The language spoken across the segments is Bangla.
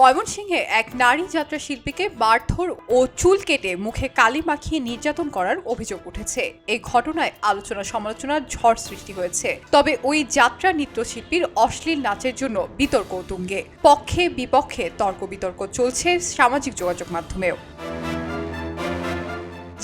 ময়মনসিংহে এক নারী যাত্রা শিল্পীকে মারধর ও চুল কেটে মুখে কালি মাখিয়ে নির্যাতন করার অভিযোগ উঠেছে। এই ঘটনায় আলোচনা সমালোচনার ঝড় সৃষ্টি হয়েছে। তবে ওই যাত্রা নৃত্যশিল্পীর অশ্লীল নাচের জন্য বিতর্ক তুঙ্গে পক্ষে বিপক্ষে তর্ক বিতর্ক চলছে সামাজিক যোগাযোগ মাধ্যমেও।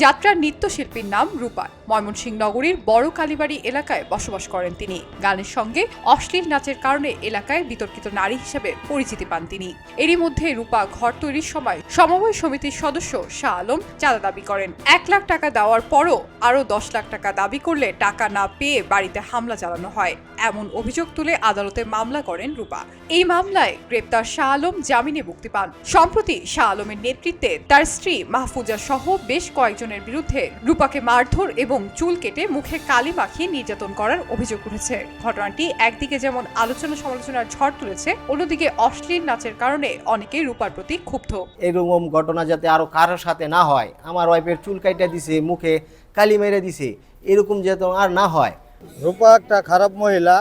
যাত্রার নৃত্যশিল্পীর নাম রূপা। ময়মনসিংহ নগরীর বড় কালীবাড়ি এলাকায় বসবাস করেন তিনি। গানের সঙ্গে অশ্লীল নাচের কারণে এলাকায় বিতর্কিত নারী হিসেবে পরিচিতি পান তিনি। এরই মধ্যে রূপা ঘর তৈরির সময় সমবায় সমিতির সদস্য শাহ আলম চাঁদা দাবি করেন। এক লাখ টাকা দেওয়ার পরও আরও দশ লাখ টাকা দাবি করলে টাকা না পেয়ে বাড়িতে হামলা চালানো হয়। এমন অভিযোগ তুলে আদালতে মামলা করেন রূপা। এই মামলায় গ্রেপ্তার শাহ আলম জামিনে মুক্তি পান। সম্প্রতি শাহ আলমের নেতৃত্বে তার স্ত্রী মাহফুজা সহ বেশ কয়েকজনের বিরুদ্ধে রূপাকে মারধর এবং চুল কেটে মুখে কালি মাখিয়ে নির্যাতন করার অভিযোগ উঠেছে। ঘটনাটি একদিকে যেমন আলোচনা সমালোচনার ঝড় তুলেছে অন্যদিকে অশ্লীল নাচের কারণে অনেকেই রূপার প্রতি ক্ষুব্ধ। এরকম ঘটনা যাতে আরও কারোর সাথে না হয় আমার ওয়াইফের চুল কাইটা দিছে মুখে কালি মেরে দিছে এরকম যাতে আর না হয়। রূপা একটা খারাপ মহিলা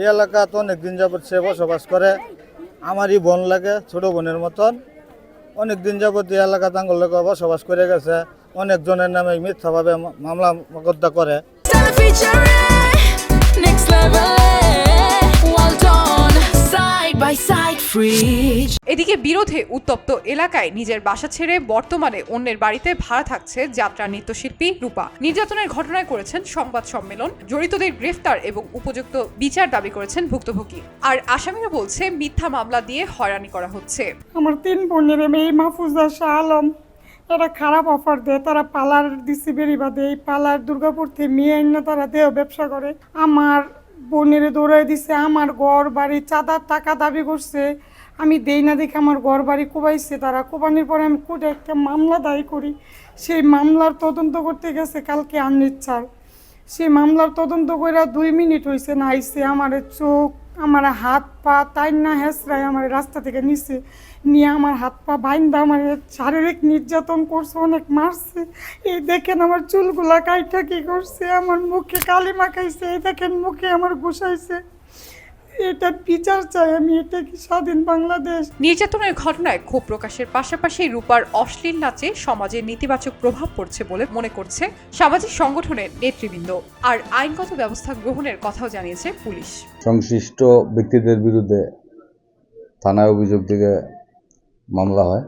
এই এলাকা তো অনেক দিন যাবৎ সে বসবাস করে। আমারই বোন লাগে ছোট বোনের মতন। অনেক দিন যাবত এই এলাকা তাঙ্গল লোক বসবাস করে গেছে অনেকজনের নামে মিথ্যাভাবে মামলা মকদ্দা করে next level. Well done, side by side, fridge. এদিকে বিরোধে উত্তপ্ত এলাকায় নিজের বাসা ছেড়ে বর্তমানে অন্যের বাড়িতে ভাড়া থাকছে যাত্রা নৃত্যশিল্পী রূপা। নির্যাতনের ঘটনায় করেছেন সংবাদ সম্মেলন। জড়িতদের গ্রেফতার এবং উপযুক্ত বিচার দাবি করেছেন ভুক্তভোগী। আর আসামিরা বলছে, মিথ্যা মামলা দিয়ে হয়রানি করা হচ্ছে। আমার তিন বোনের মেয়ে মাহফুজা শাহ আলম, তারা খারাপ অফার দেয়। তারা পালার দিছি বেরিবা দেয় এই পালার দুর্গাপুর থেকে মেয়ে এনে তারা দেহ ব্যবসা করে। আমার বোনের দৌড়াই দিছে, আমার ঘর বাড়ি চাঁদার টাকা দাবি করছে। আমি দেই না দেখে আমার ঘর বাড়ি কোবাইছে, তারা কোবানির পরে আমি কোর্টে একটা মামলা দায়ী করি। সেই মামলার তদন্ত করতে গেছে কালকে আননিচ্ছার সেই মামলার তদন্ত করে দুই মিনিট হয়েছে না আইসে আমার চোখ, আমার হাত পা, তাই না হেসরাই আমার রাস্তা থেকে নিচে নিয়ে আমার হাত পা বাইন্দা আমার শারীরিক নির্যাতন করছে, অনেক মারছে। এই দেখেন আমার চুলগুলা কাইটা কি করছে, আমার মুখে কালি মাখাইছে এই দেখেন মুখে আমার ঘুষাইছে। এটা বিচার চাই আমি এটা কি স্বাধীন বাংলাদেশ? নির্যাতনের ঘটনায় ক্ষোভ প্রকাশের পাশাপাশি রূপার অশ্লীল নাচে সমাজে নেতিবাচক প্রভাব পড়ছে বলে মনে করছে সামাজিক সংগঠনের নেতৃবৃন্দ। আর আইনগত ব্যবস্থা গ্রহণের কথাও জানিয়েছে পুলিশ। সংশ্লিষ্ট ব্যক্তিদের বিরুদ্ধে থানায় অভিযোগ দিকে মামলা হয়।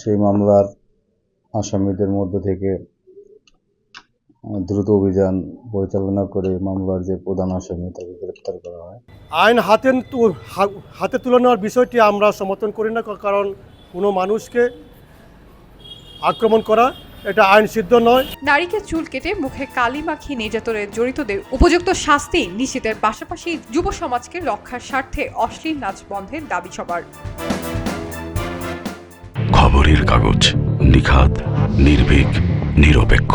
সেই মামলার আসামিদের মধ্য থেকে দ্রুত অভিযান পরিচালনা করে মামলার যে প্রধান আসামি তাকে গ্রেপ্তার করা হয়। আইন হাতে হাতে তুলে নেওয়ার বিষয়টি আমরা সমর্থন করি না কারণ কোনো মানুষকে আক্রমণ করা এটা আইন সিদ্ধ নয়। নারীকে চুল কেটে মুখে কালি মাখিয়ে নির্যাতনের জড়িতদের উপযুক্ত শাস্তি নিশ্চিতের পাশাপাশি যুব সমাজকে রক্ষার স্বার্থে অশ্লীল নাচ বন্ধের দাবি সবার। খবরের কাগজ নিখাত নির্ভীক নিরপেক্ষ।